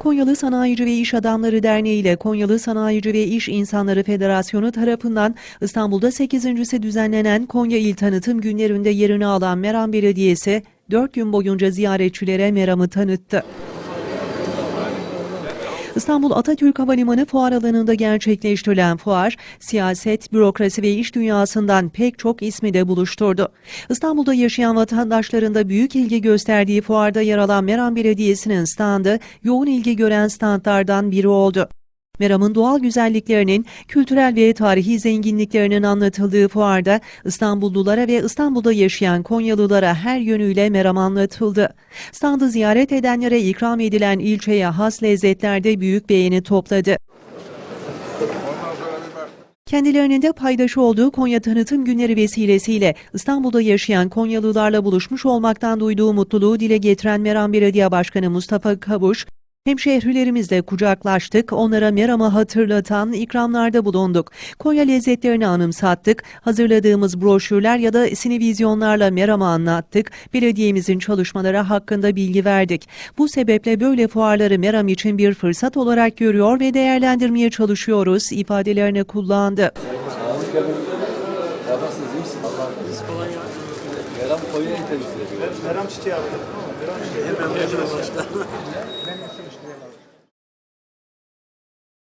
Konyalı Sanayici ve İş Adamları Derneği ile Konyalı Sanayici ve İş İnsanları Federasyonu tarafından İstanbul'da 8.si düzenlenen Konya İl Tanıtım Günlerinde yerini alan Meram Belediyesi 4 gün boyunca ziyaretçilere Meram'ı tanıttı. İstanbul Atatürk Havalimanı fuar alanında gerçekleştirilen fuar, siyaset, bürokrasi ve iş dünyasından pek çok ismi de buluşturdu. İstanbul'da yaşayan vatandaşların da büyük ilgi gösterdiği fuarda yer alan Meram Belediyesi'nin standı yoğun ilgi gören standlardan biri oldu. Meram'ın doğal güzelliklerinin, kültürel ve tarihi zenginliklerinin anlatıldığı fuarda İstanbullulara ve İstanbul'da yaşayan Konyalılara her yönüyle Meram anlatıldı. Standı ziyaret edenlere ikram edilen ilçeye has lezzetlerde büyük beğeni topladı. Kendilerinin de paydaşı olduğu Konya Tanıtım Günleri vesilesiyle İstanbul'da yaşayan Konyalılarla buluşmuş olmaktan duyduğu mutluluğu dile getiren Meram Belediye Başkanı Mustafa Kavuş, Hemşehrilerimizle kucaklaştık, onlara Meram'ı hatırlatan ikramlarda bulunduk. Konya lezzetlerini anımsattık, hazırladığımız broşürler ya da sinevizyonlarla Meram'ı anlattık, belediyemizin çalışmaları hakkında bilgi verdik. Bu sebeple böyle fuarları Meram için bir fırsat olarak görüyor ve değerlendirmeye çalışıyoruz ifadelerini kullandı. Meram Konya'yı temsil ediyor. Meram çiçeği. Meram çiçeği. Hemen başla.